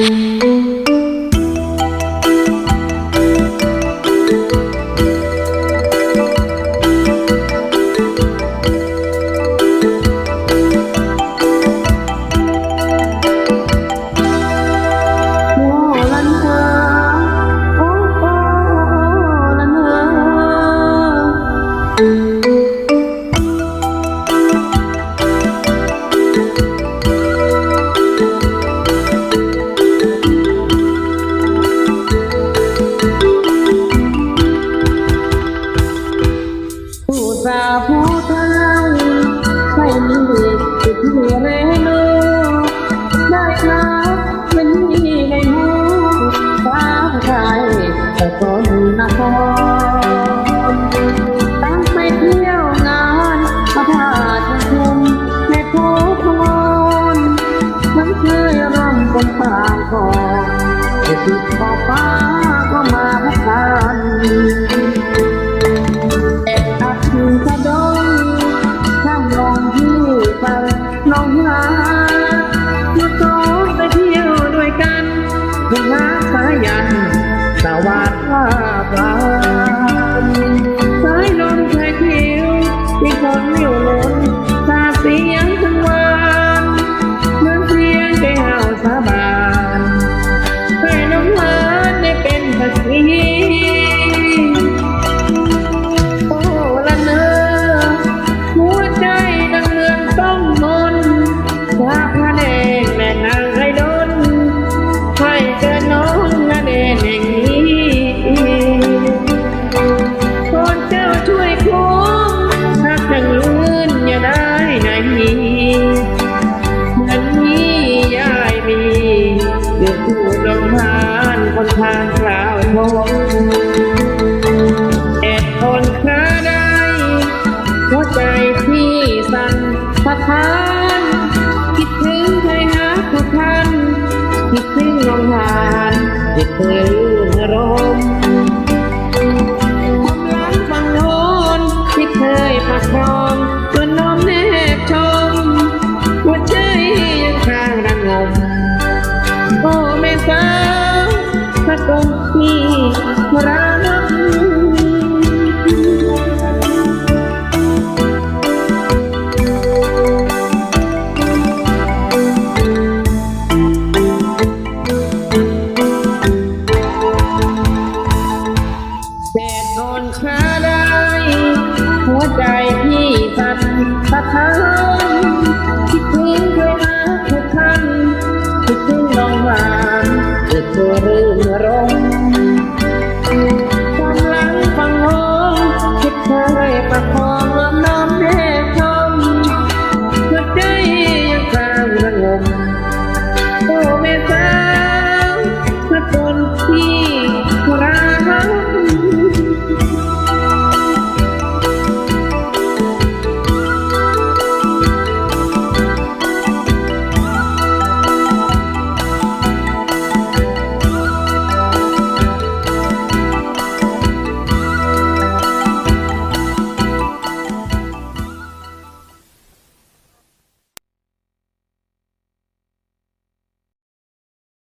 โาพูดทางไม่มีจุดที่เรนูได้ครับเป็นที่ในหูฟ้าผู้ชายแต่คนนครตั้งไปเที่ยวงานพระธาตุชมในโพธิ์พรมันเคยร่ำเป็นปางก่อนจะติดขอบฟ้า วาดภาพลาสายลมชายผิวที่คนอยู่ล้นสาเสียงทั้งวันเหมือนเสียงได้เห่าสาบานให้น้ำหวานได้เป็นภาษี อยู่คู่ลงพานคนทางกล่าวทงเอ็ดทนคาได้หัวใจที่สั่นสะท้าน คิดถึงใครหาขอพันคิดถึงลองหานคิดถึงอารมณ์ มาตรงที่รัก